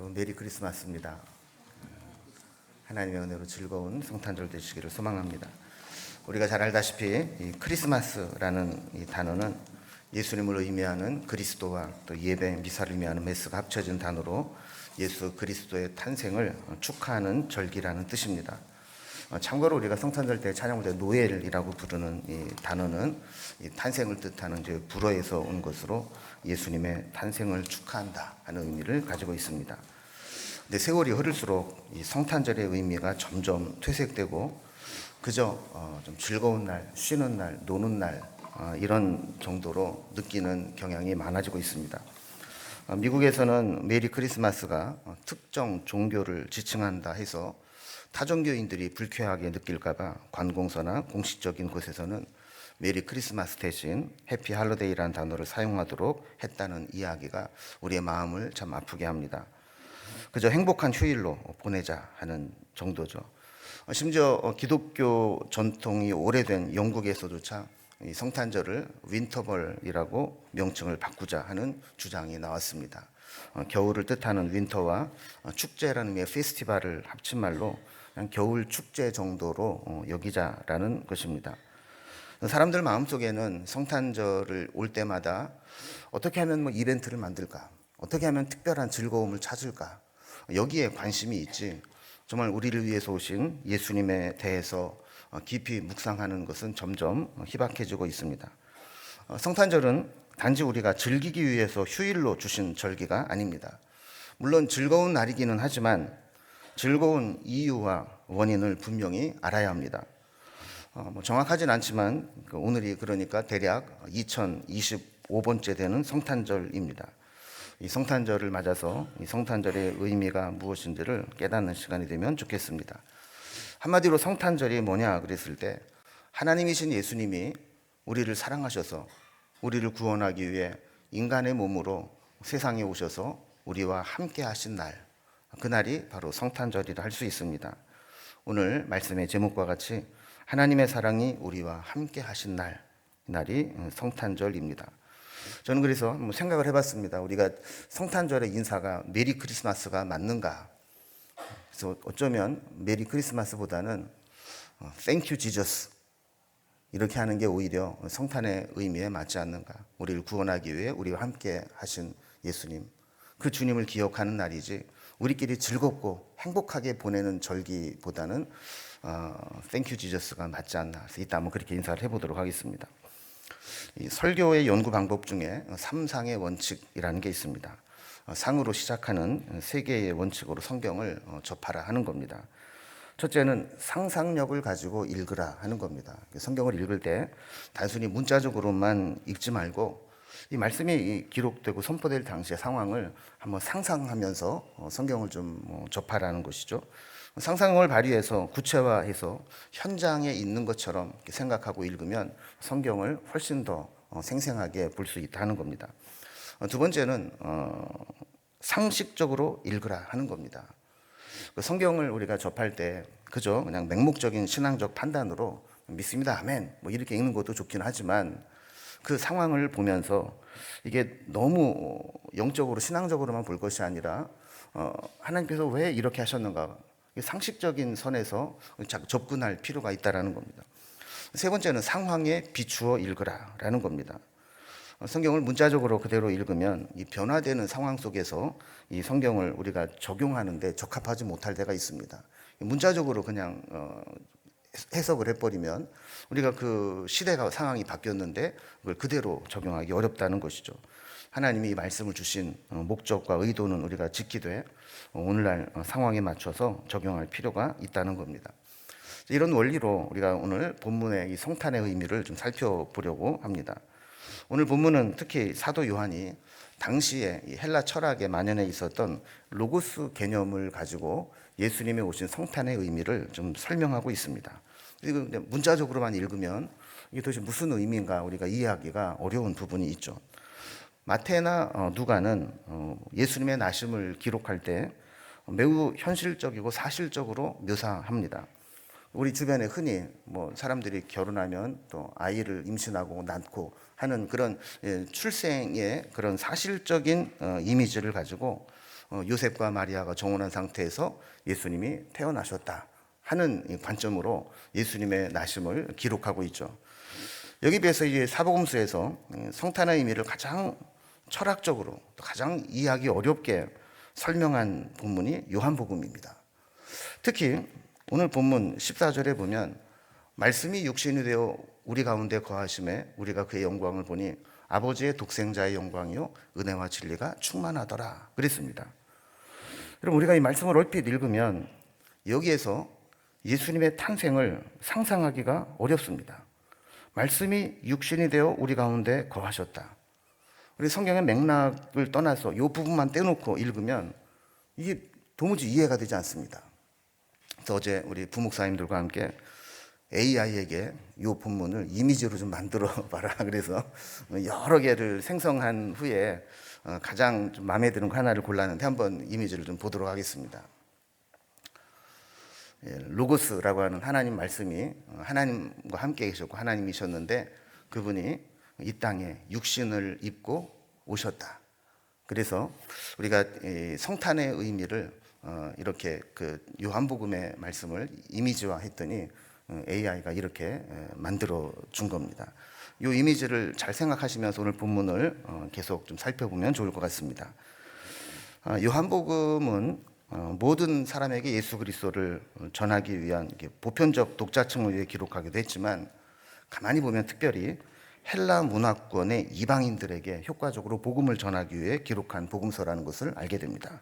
여러분 메리 크리스마스입니다. 하나님의 은혜로 즐거운 성탄절 되시기를 소망합니다. 우리가 잘 알다시피 이 크리스마스라는 이 단어는 예수님을 의미하는 그리스도와 또 예배 미사를 의미하는 메스가 합쳐진 단어로 예수 그리스도의 탄생을 축하하는 절기라는 뜻입니다. 어, 참고로 우리가 성탄절 때 찬양할 때 노엘이라고 부르는 이 단어는 이 탄생을 뜻하는 이제 불어에서 온 것으로 예수님의 탄생을 축하한다 하는 의미를 가지고 있습니다. 근데 세월이 흐를수록 이 성탄절의 의미가 점점 퇴색되고 그저 어, 좀 즐거운 날, 쉬는 날, 노는 날 어, 이런 정도로 느끼는 경향이 많아지고 있습니다. 어, 미국에서는 메리 크리스마스가 어, 특정 종교를 지칭한다 해서 타종교인들이 불쾌하게 느낄까봐 관공서나 공식적인 곳에서는 메리 크리스마스 대신 해피 할로데이라는 단어를 사용하도록 했다는 이야기가 우리의 마음을 참 아프게 합니다. 그저 행복한 휴일로 보내자 하는 정도죠. 어, 심지어 어, 기독교 전통이 오래된 영국에서조차 이 성탄절을 윈터벌이라고 명칭을 바꾸자 하는 주장이 나왔습니다. 어, 겨울을 뜻하는 윈터와 어, 축제라는 의미의 페스티벌을 합친 말로 겨울 축제 정도로 어, 여기자라는 것입니다. 사람들 마음속에는 성탄절을 올 때마다 어떻게 하면 뭐 이벤트를 만들까? 어떻게 하면 특별한 즐거움을 찾을까? 여기에 관심이 있지. 정말 우리를 위해서 오신 예수님에 대해서 어, 깊이 묵상하는 것은 점점 희박해지고 있습니다. 어, 성탄절은 단지 우리가 즐기기 위해서 휴일로 주신 절기가 아닙니다. 물론 즐거운 날이기는 하지만 즐거운 이유와 원인을 분명히 알아야 합니다. 어, 뭐 정확하진 않지만 그 오늘이 그러니까 대략 2025번째 되는 성탄절입니다. 이 성탄절을 맞아서 이 성탄절의 의미가 무엇인지를 깨닫는 시간이 되면 좋겠습니다. 한마디로 성탄절이 뭐냐 그랬을 때 하나님이신 예수님이 우리를 사랑하셔서 우리를 구원하기 위해 인간의 몸으로 세상에 오셔서 우리와 함께 하신 날 그날이 바로 성탄절이라 할 수 있습니다. 오늘 말씀의 제목과 같이 하나님의 사랑이 우리와 함께 하신 날, 날이 성탄절입니다. 저는 그래서 생각을 해봤습니다. 우리가 성탄절의 인사가 메리 크리스마스가 맞는가? 그래서 어쩌면 메리 크리스마스보다는 Thank you Jesus 이렇게 하는 게 오히려 성탄의 의미에 맞지 않는가? 우리를 구원하기 위해 우리와 함께 하신 예수님, 그 주님을 기억하는 날이지. 우리끼리 즐겁고 행복하게 보내는 절기보다는 어, 땡큐 지저스가 맞지 않나. 이따 한번 그렇게 인사를 해보도록 하겠습니다. 이 설교의 연구 방법 중에 삼상의 원칙이라는 게 있습니다. 어, 상으로 시작하는 세 개의 원칙으로 성경을 어, 접하라 하는 겁니다. 첫째는 상상력을 가지고 읽으라 하는 겁니다. 성경을 읽을 때 단순히 문자적으로만 읽지 말고 이 말씀이 기록되고 선포될 당시의 상황을 한번 상상하면서 어, 성경을 좀뭐 접하라는 것이죠. 상상을 발휘해서 구체화해서 현장에 있는 것처럼 생각하고 읽으면 성경을 훨씬 더 어, 생생하게 볼 수 있다는 겁니다. 어, 두 번째는 상식적으로 읽으라 하는 겁니다. 그 성경을 우리가 접할 때 그저 그냥 맹목적인 신앙적 판단으로 믿습니다, 아멘, 뭐 이렇게 읽는 것도 좋긴 하지만 그 상황을 보면서 이게 너무 영적으로 신앙적으로만 볼 것이 아니라 어, 하나님께서 왜 이렇게 하셨는가 상식적인 선에서 접근할 필요가 있다라는 겁니다. 세 번째는 상황에 비추어 읽으라라는 겁니다. 어, 성경을 문자적으로 그대로 읽으면 이 변화되는 상황 속에서 이 성경을 우리가 적용하는데 적합하지 못할 때가 있습니다. 문자적으로 그냥 어, 해석을 해버리면 우리가 그 시대가 상황이 바뀌었는데 그걸 그대로 적용하기 어렵다는 것이죠. 하나님이 말씀을 주신 어, 목적과 의도는 우리가 지키되 어, 오늘날 어, 상황에 맞춰서 적용할 필요가 있다는 겁니다. 이런 원리로 우리가 오늘 본문의 이 성탄의 의미를 좀 살펴보려고 합니다. 오늘 본문은 특히 사도 요한이 당시에 헬라 철학에 만연해 있었던 로고스 개념을 가지고 예수님이 오신 성탄의 의미를 좀 설명하고 있습니다. 이거 문자적으로만 읽으면 이게 도대체 무슨 의미인가 우리가 이해하기가 어려운 부분이 있죠. 마태나 어, 누가는 어, 예수님의 나심을 기록할 때 매우 현실적이고 사실적으로 묘사합니다. 우리 주변에 흔히 뭐 사람들이 결혼하면 또 아이를 임신하고 낳고 하는 그런 예, 출생의 그런 사실적인 어, 이미지를 가지고 어, 요셉과 마리아가 정혼한 상태에서 예수님이 태어나셨다 하는 이 관점으로 예수님의 나심을 기록하고 있죠. 여기 비해서 이제 사복음서에서 음, 성탄의 의미를 가장 철학적으로 또 가장 이해하기 어렵게 설명한 본문이 요한복음입니다. 특히 오늘 본문 14절에 보면 말씀이 육신이 되어 우리 가운데 거하심에 우리가 그의 영광을 보니 아버지의 독생자의 영광이요 은혜와 진리가 충만하더라 그랬습니다. 여러분 우리가 이 말씀을 얼핏 읽으면 여기에서 예수님의 탄생을 상상하기가 어렵습니다. 말씀이 육신이 되어 우리 가운데 거하셨다. 우리 성경의 맥락을 떠나서 이 부분만 떼놓고 읽으면 이게 도무지 이해가 되지 않습니다. 그래서 어제 우리 부목사님들과 함께 AI에게 이 본문을 이미지로 좀 만들어 봐라. 그래서 여러 개를 생성한 후에 어, 가장 좀 마음에 드는 거 하나를 골랐는데 한번 이미지를 좀 보도록 하겠습니다. 예, 로고스라고 하는 하나님 말씀이 어, 하나님과 함께 계셨고 하나님이셨는데 그분이 이 땅에 육신을 입고 오셨다. 그래서 우리가 이 성탄의 의미를 어, 이렇게 그 요한복음의 말씀을 이미지화 했더니 AI가 이렇게 에, 만들어 준 겁니다. 이 이미지를 잘 생각하시면서 오늘 본문을 어, 계속 좀 살펴보면 좋을 것 같습니다. 아, 요한복음은 어, 모든 사람에게 예수 그리스도를 전하기 위한 보편적 독자층을 위해 기록하기도 했지만 가만히 보면 특별히 헬라 문화권의 이방인들에게 효과적으로 복음을 전하기 위해 기록한 복음서라는 것을 알게 됩니다.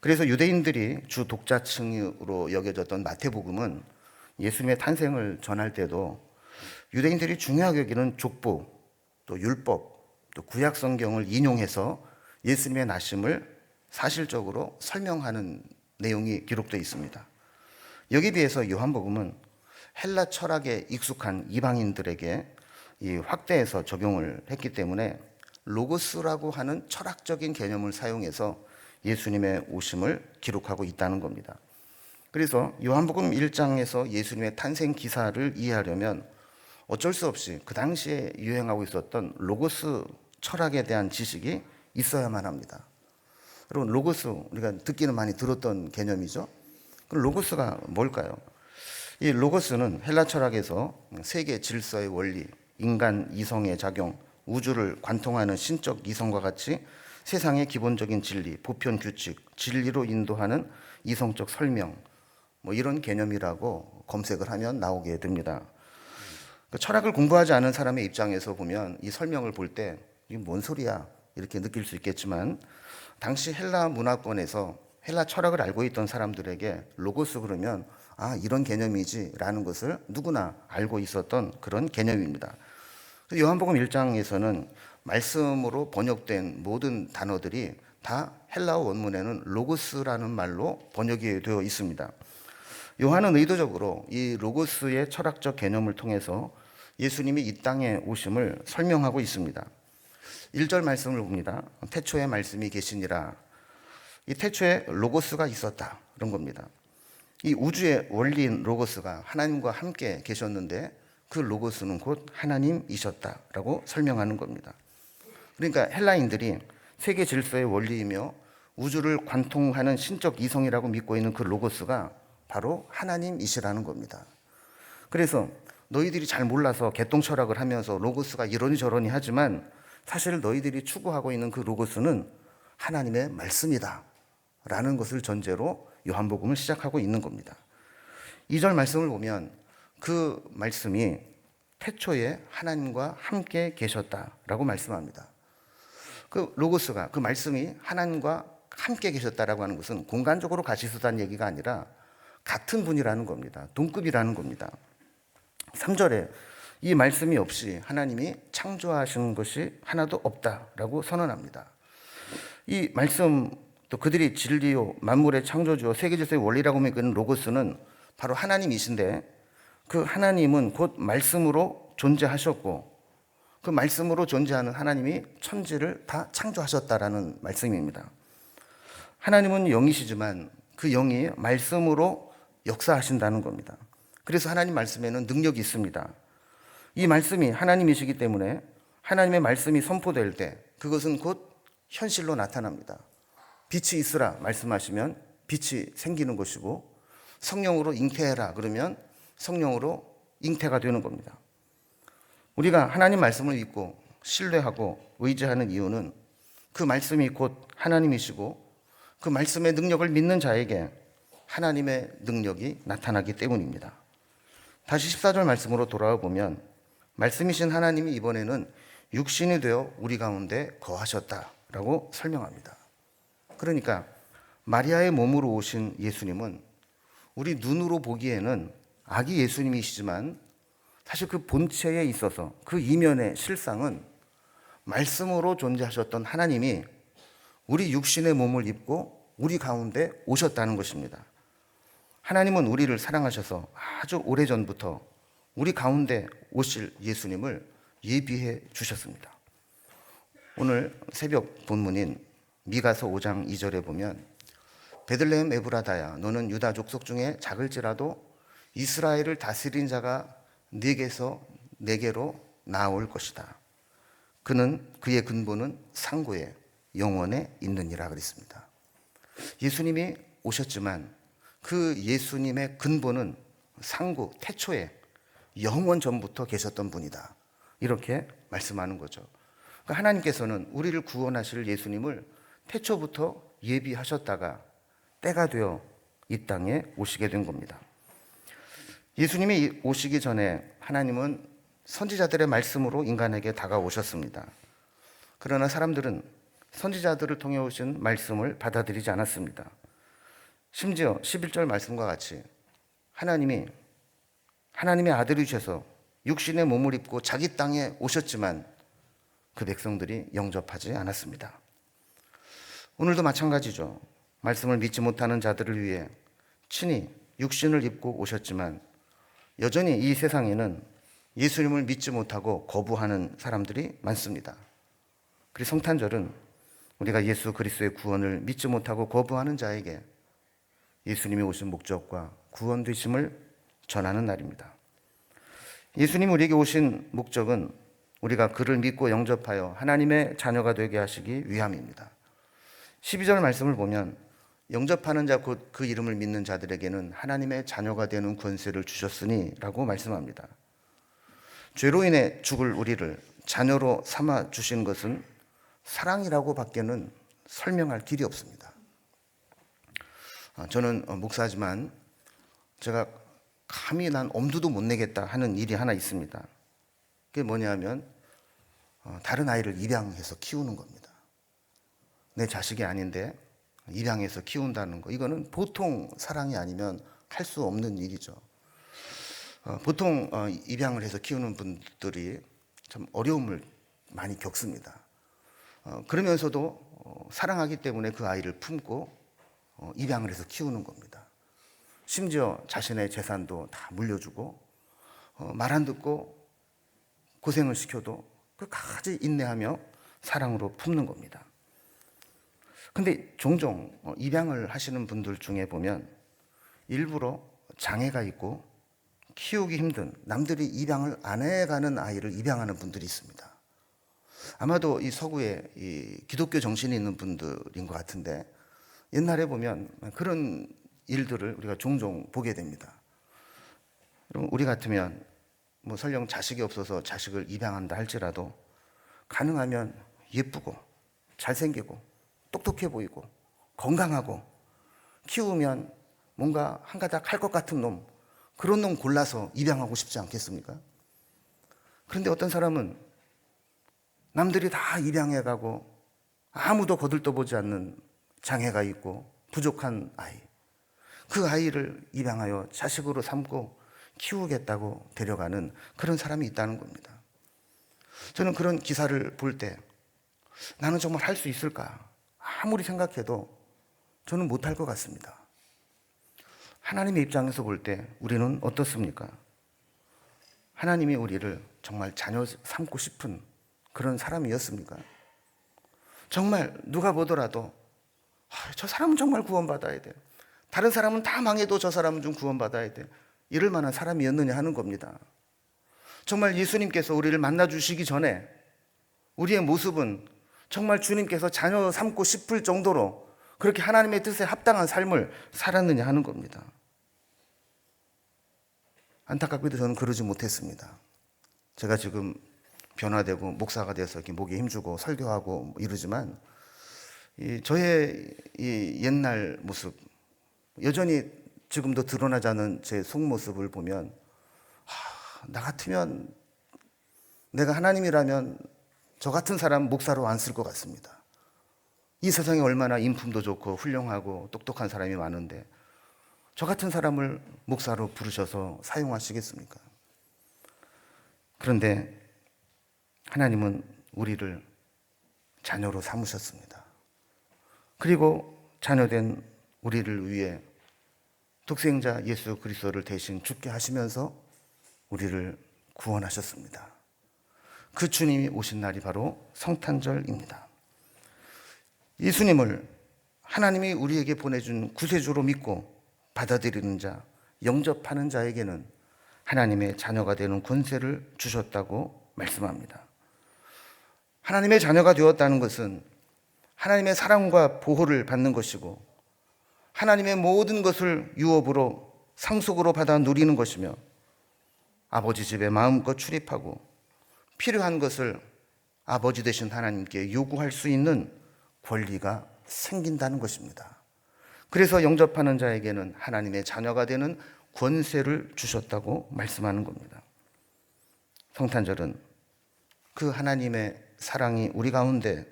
그래서 유대인들이 주 독자층으로 여겨졌던 마태복음은 예수님의 탄생을 전할 때도 유대인들이 중요하게 여기는 족보, 또 율법, 또 구약 성경을 인용해서 예수님의 나심을 사실적으로 설명하는 내용이 기록되어 있습니다. 여기 비해서 요한복음은 헬라 철학에 익숙한 이방인들에게 이 확대해서 적용을 했기 때문에 로고스라고 하는 철학적인 개념을 사용해서 예수님의 오심을 기록하고 있다는 겁니다. 그래서 요한복음 1장에서 예수님의 탄생 기사를 이해하려면 어쩔 수 없이 그 당시에 유행하고 있었던 로고스 철학에 대한 지식이 있어야만 합니다. 여러분 로고스 우리가 듣기는 많이 들었던 개념이죠. 그럼 로고스가 뭘까요? 이 로고스는 헬라 철학에서 세계 질서의 원리, 인간 이성의 작용, 우주를 관통하는 신적 이성과 같이 세상의 기본적인 진리, 보편 규칙, 진리로 인도하는 이성적 설명, 뭐 이런 개념이라고 검색을 하면 나오게 됩니다. 그 철학을 공부하지 않은 사람의 입장에서 보면 이 설명을 볼 때 이게 뭔 소리야 이렇게 느낄 수 있겠지만 당시 헬라 문화권에서 헬라 철학을 알고 있던 사람들에게 로고스 그러면 아 이런 개념이지라는 것을 누구나 알고 있었던 그런 개념입니다. 요한복음 1장에서는 말씀으로 번역된 모든 단어들이 다 헬라어 원문에는 로고스라는 말로 번역이 되어 있습니다. 요한은 의도적으로 이 로고스의 철학적 개념을 통해서 예수님이 이 땅에 오심을 설명하고 있습니다. 1절 말씀을 봅니다. 태초에 말씀이 계시니라. 이 태초에 로고스가 있었다. 그런 겁니다. 이 우주의 원리인 로고스가 하나님과 함께 계셨는데 그 로고스는 곧 하나님이셨다라고 설명하는 겁니다. 그러니까 헬라인들이 세계 질서의 원리이며 우주를 관통하는 신적 이성이라고 믿고 있는 그 로고스가 바로 하나님이시라는 겁니다. 그래서 너희들이 잘 몰라서 개똥 철학을 하면서 로고스가 이러니 저러니 하지만 사실 너희들이 추구하고 있는 그 로고스는 하나님의 말씀이다. 라는 것을 전제로 요한복음을 시작하고 있는 겁니다. 2절 말씀을 보면 그 말씀이 태초에 하나님과 함께 계셨다라고 말씀합니다. 그 로고스가 그 말씀이 하나님과 함께 계셨다라고 하는 것은 공간적으로 같이 있었다는 얘기가 아니라 같은 분이라는 겁니다. 동급이라는 겁니다. 3절에 이 말씀이 없이 하나님이 창조하신 것이 하나도 없다라고 선언합니다. 이 말씀 또 그들이 진리요 만물의 창조주요 세계 질서의 원리라고 믿는 로고스는 바로 하나님이신데 그 하나님은 곧 말씀으로 존재하셨고 그 말씀으로 존재하는 하나님이 천지를 다 창조하셨다라는 말씀입니다. 하나님은 영이시지만 그 영이 말씀으로 역사하신다는 겁니다. 그래서 하나님 말씀에는 능력이 있습니다. 이 말씀이 하나님이시기 때문에 하나님의 말씀이 선포될 때 그것은 곧 현실로 나타납니다. 빛이 있으라 말씀하시면 빛이 생기는 것이고 성령으로 잉태해라 그러면 성령으로 잉태가 되는 겁니다. 우리가 하나님 말씀을 믿고 신뢰하고 의지하는 이유는 그 말씀이 곧 하나님이시고 그 말씀의 능력을 믿는 자에게 하나님의 능력이 나타나기 때문입니다. 다시 14절 말씀으로 돌아와 보면 말씀이신 하나님이 이번에는 육신이 되어 우리 가운데 거하셨다라고 설명합니다. 그러니까 마리아의 몸으로 오신 예수님은 우리 눈으로 보기에는 아기 예수님이시지만 사실 그 본체에 있어서 그 이면의 실상은 말씀으로 존재하셨던 하나님이 우리 육신의 몸을 입고 우리 가운데 오셨다는 것입니다. 하나님은 우리를 사랑하셔서 아주 오래전부터 우리 가운데 오실 예수님을 예비해 주셨습니다. 오늘 새벽 본문인 미가서 5장 2절에 보면 베들레헴 에브라다야 너는 유다 족속 중에 작을지라도 이스라엘을 다스린 자가 네게서 네게로 나올 것이다. 그는 그의 근본은 상고에 영원에 있느니라 그랬습니다. 예수님이 오셨지만 그 예수님의 근본은 상고 태초에 영원 전부터 계셨던 분이다. 이렇게 말씀하는 거죠. 그러니까 하나님께서는 우리를 구원하실 예수님을 태초부터 예비하셨다가 때가 되어 이 땅에 오시게 된 겁니다. 예수님이 오시기 전에 하나님은 선지자들의 말씀으로 인간에게 다가오셨습니다. 그러나 사람들은 선지자들을 통해 오신 말씀을 받아들이지 않았습니다. 심지어 11절 말씀과 같이 하나님이 하나님의 아들이셔서 육신의 몸을 입고 자기 땅에 오셨지만 그 백성들이 영접하지 않았습니다. 오늘도 마찬가지죠. 말씀을 믿지 못하는 자들을 위해 친히 육신을 입고 오셨지만 여전히 이 세상에는 예수님을 믿지 못하고 거부하는 사람들이 많습니다. 그리고 성탄절은 우리가 예수 그리스도의 구원을 믿지 못하고 거부하는 자에게 예수님이 오신 목적과 구원 되심을 전하는 날입니다. 예수님 우리에게 오신 목적은 우리가 그를 믿고 영접하여 하나님의 자녀가 되게 하시기 위함입니다. 12절 말씀을 보면 영접하는 자 곧 그 이름을 믿는 자들에게는 하나님의 자녀가 되는 권세를 주셨으니라고 말씀합니다. 죄로 인해 죽을 우리를 자녀로 삼아 주신 것은 사랑이라고 밖에는 설명할 길이 없습니다. 아, 저는 어, 목사지만 제가 감히 난 엄두도 못 내겠다 하는 일이 하나 있습니다. 그게 뭐냐면 어, 다른 아이를 입양해서 키우는 겁니다. 내 자식이 아닌데 입양해서 키운다는 거 이거는 보통 사랑이 아니면 할 수 없는 일이죠. 어, 보통 입양을 해서 키우는 분들이 참 어려움을 많이 겪습니다. 그러면서도 사랑하기 때문에 그 아이를 품고 입양을 해서 키우는 겁니다. 심지어 자신의 재산도 다 물려주고 어, 말안 듣고 고생을 시켜도 끝까지 인내하며 사랑으로 품는 겁니다. 근데 종종 어, 입양을 하시는 분들 중에 보면 일부러 장애가 있고 키우기 힘든 남들이 입양을 안 해가는 아이를 입양하는 분들이 있습니다. 아마도 이 서구에 이 기독교 정신이 있는 분들인 것 같은데 옛날에 보면 그런 일들을 우리가 종종 보게 됩니다. 우리 같으면 뭐 설령 자식이 없어서 자식을 입양한다 할지라도 가능하면 예쁘고 잘생기고 똑똑해 보이고 건강하고 키우면 뭔가 한 가닥 할 것 같은 놈 그런 놈 골라서 입양하고 싶지 않겠습니까? 그런데 어떤 사람은 남들이 다 입양해 가고 아무도 거들떠보지 않는 장애가 있고 부족한 아이 그 아이를 입양하여 자식으로 삼고 키우겠다고 데려가는 그런 사람이 있다는 겁니다. 저는 그런 기사를 볼 때 나는 정말 할 수 있을까? 아무리 생각해도 저는 못할 것 같습니다. 하나님의 입장에서 볼 때 우리는 어떻습니까? 하나님이 우리를 정말 자녀 삼고 싶은 그런 사람이었습니까? 정말 누가 보더라도 아, 저 사람은 정말 구원받아야 돼. 다른 사람은 다 망해도 저 사람은 좀 구원받아야 돼. 이럴 만한 사람이었느냐 하는 겁니다. 정말 예수님께서 우리를 만나 주시기 전에 우리의 모습은 정말 주님께서 자녀 삼고 싶을 정도로 그렇게 하나님의 뜻에 합당한 삶을 살았느냐 하는 겁니다. 안타깝게도 저는 그러지 못했습니다. 제가 지금 변화되고 목사가 돼서 이렇게 목에 힘주고 설교하고 뭐 이러지만 이 저의 이 옛날 모습 여전히 지금도 드러나지 않은 제 속모습을 보면 하, 나 같으면 내가 하나님이라면 저 같은 사람 목사로 안 쓸 것 같습니다. 이 세상에 얼마나 인품도 좋고 훌륭하고 똑똑한 사람이 많은데 저 같은 사람을 목사로 부르셔서 사용하시겠습니까? 그런데 하나님은 우리를 자녀로 삼으셨습니다. 그리고 자녀된 우리를 위해 독생자 예수 그리스도를 대신 죽게 하시면서 우리를 구원하셨습니다. 그 주님이 오신 날이 바로 성탄절입니다. 예수님을 하나님이 우리에게 보내준 구세주로 믿고 받아들이는 자, 영접하는 자에게는 하나님의 자녀가 되는 권세를 주셨다고 말씀합니다. 하나님의 자녀가 되었다는 것은 하나님의 사랑과 보호를 받는 것이고 하나님의 모든 것을 유업으로 상속으로 받아 누리는 것이며 아버지 집에 마음껏 출입하고 필요한 것을 아버지 되신 하나님께 요구할 수 있는 권리가 생긴다는 것입니다. 그래서 영접하는 자에게는 하나님의 자녀가 되는 권세를 주셨다고 말씀하는 겁니다. 성탄절은 그 하나님의 사랑이 우리 가운데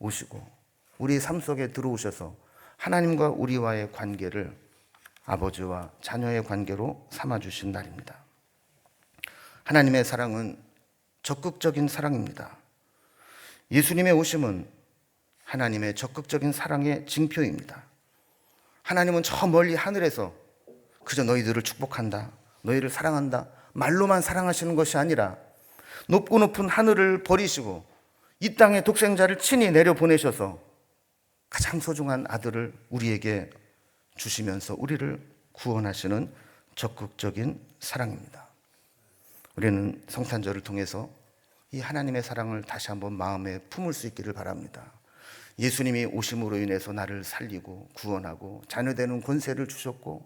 오시고 우리 삶 속에 들어오셔서 하나님과 우리와의 관계를 아버지와 자녀의 관계로 삼아 주신 날입니다. 하나님의 사랑은 적극적인 사랑입니다. 예수님의 오심은 하나님의 적극적인 사랑의 징표입니다. 하나님은 저 멀리 하늘에서 그저 너희들을 축복한다, 너희를 사랑한다, 말로만 사랑하시는 것이 아니라 높고 높은 하늘을 버리시고 이 땅에 독생자를 친히 내려 보내셔서 가장 소중한 아들을 우리에게 주시면서 우리를 구원하시는 적극적인 사랑입니다. 우리는 성탄절을 통해서 이 하나님의 사랑을 다시 한번 마음에 품을 수 있기를 바랍니다. 예수님이 오심으로 인해서 나를 살리고 구원하고 자녀되는 권세를 주셨고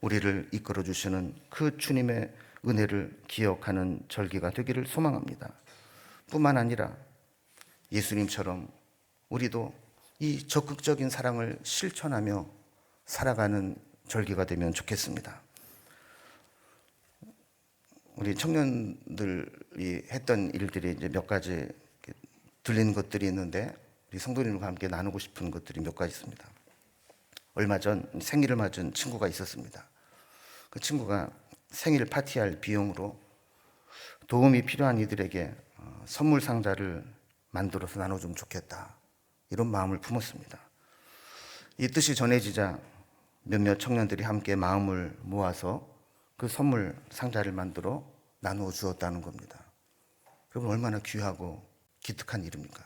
우리를 이끌어 주시는 그 주님의 은혜를 기억하는 절기가 되기를 소망합니다. 뿐만 아니라 예수님처럼 우리도 이 적극적인 사랑을 실천하며 살아가는 절기가 되면 좋겠습니다. 우리 청년들이 했던 일들이 이제 몇 가지 들리는 것들이 있는데 우리 성도님과 함께 나누고 싶은 것들이 몇 가지 있습니다. 얼마 전 생일을 맞은 친구가 있었습니다. 그 친구가 생일 파티할 비용으로 도움이 필요한 이들에게 어, 선물 상자를 만들어서 나눠주면 좋겠다. 이런 마음을 품었습니다. 이 뜻이 전해지자 몇몇 청년들이 함께 마음을 모아서 그 선물 상자를 만들어 나누어 주었다는 겁니다. 여러분 얼마나 귀하고 기특한 일입니까?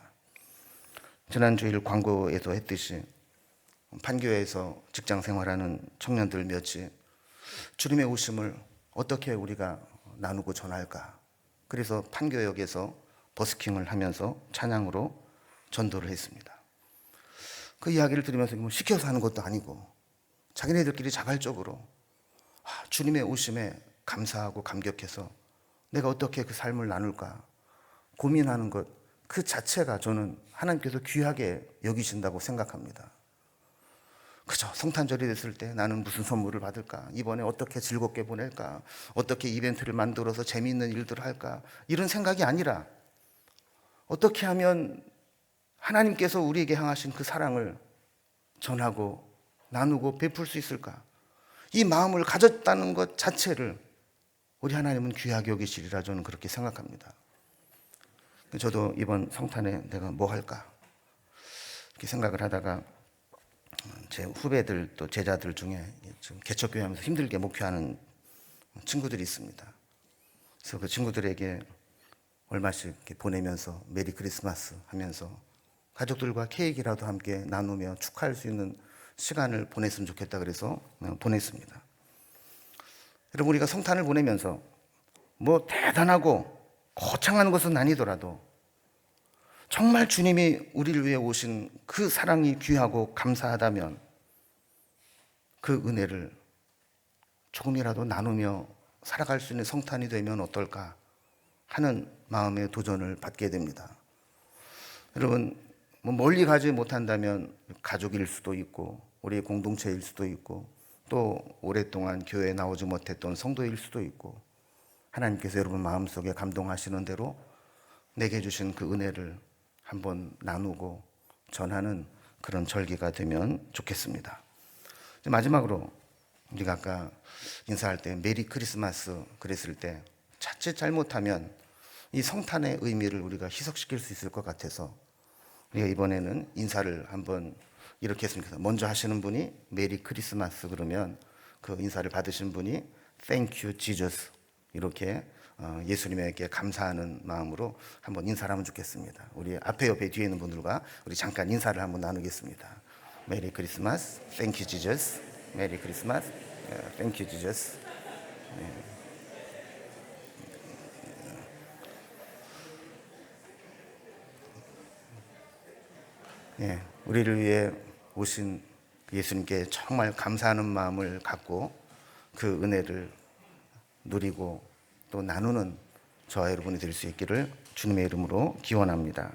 지난 주일 광고에도 했듯이 판교에서 직장 생활하는 청년들 몇이 주님의 오심을 어떻게 우리가 나누고 전할까? 그래서 판교역에서 버스킹을 하면서 찬양으로 전도를 했습니다. 그 이야기를 들으면서 뭐 시켜서 하는 것도 아니고 자기네들끼리 자발적으로 아, 주님의 오심에 감사하고 감격해서 내가 어떻게 그 삶을 나눌까 고민하는 것 그 자체가 저는 하나님께서 귀하게 여기신다고 생각합니다. 그죠? 성탄절이 됐을 때 나는 무슨 선물을 받을까? 이번에 어떻게 즐겁게 보낼까? 어떻게 이벤트를 만들어서 재미있는 일들을 할까? 이런 생각이 아니라 어떻게 하면 하나님께서 우리에게 향하신 그 사랑을 전하고 나누고 베풀 수 있을까? 이 마음을 가졌다는 것 자체를 우리 하나님은 귀하게 여기시리라 저는 그렇게 생각합니다. 저도 이번 성탄에 내가 뭐 할까? 이렇게 생각을 하다가 제 후배들 또 제자들 중에 지금 개척교회 하면서 힘들게 목표하는 친구들이 있습니다. 그래서 그 친구들에게 얼마씩 보내면서 메리 크리스마스 하면서 가족들과 케이크라도 함께 나누며 축하할 수 있는 시간을 보냈으면 좋겠다 그래서 보냈습니다. 여러분 우리가 성탄을 보내면서 뭐 대단하고 거창한 것은 아니더라도 정말 주님이 우리를 위해 오신 그 사랑이 귀하고 감사하다면 그 은혜를 조금이라도 나누며 살아갈 수 있는 성탄이 되면 어떨까 하는 마음의 도전을 받게 됩니다. 여러분, 뭐 멀리 가지 못한다면 가족일 수도 있고, 우리 공동체일 수도 있고, 또 오랫동안 교회에 나오지 못했던 성도일 수도 있고, 하나님께서 여러분 마음속에 감동하시는 대로 내게 주신 그 은혜를 한번 나누고 전하는 그런 절기가 되면 좋겠습니다. 마지막으로 우리가 아까 인사할 때 메리 크리스마스 그랬을 때 자칫 잘못하면 이 성탄의 의미를 우리가 희석시킬 수 있을 것 같아서 우리가 이번에는 인사를 한번 이렇게 좋겠어요. 먼저 하시는 분이 메리 크리스마스 그러면 그 인사를 받으신 분이 Thank you Jesus 이렇게 어, 예수님에게 감사하는 마음으로 한번 인사를 하면 좋겠습니다. 우리 앞에 옆에 뒤에 있는 분들과 우리 잠깐 인사를 한번 나누겠습니다. 메리 크리스마스, Thank you Jesus. 메리 크리스마스, 예, Thank you Jesus. 예, 우리를 위해 오신 예수님께 정말 감사하는 마음을 갖고 그 은혜를 누리고 또 나누는 저와 여러분이 될 수 있기를 주님의 이름으로 기원합니다.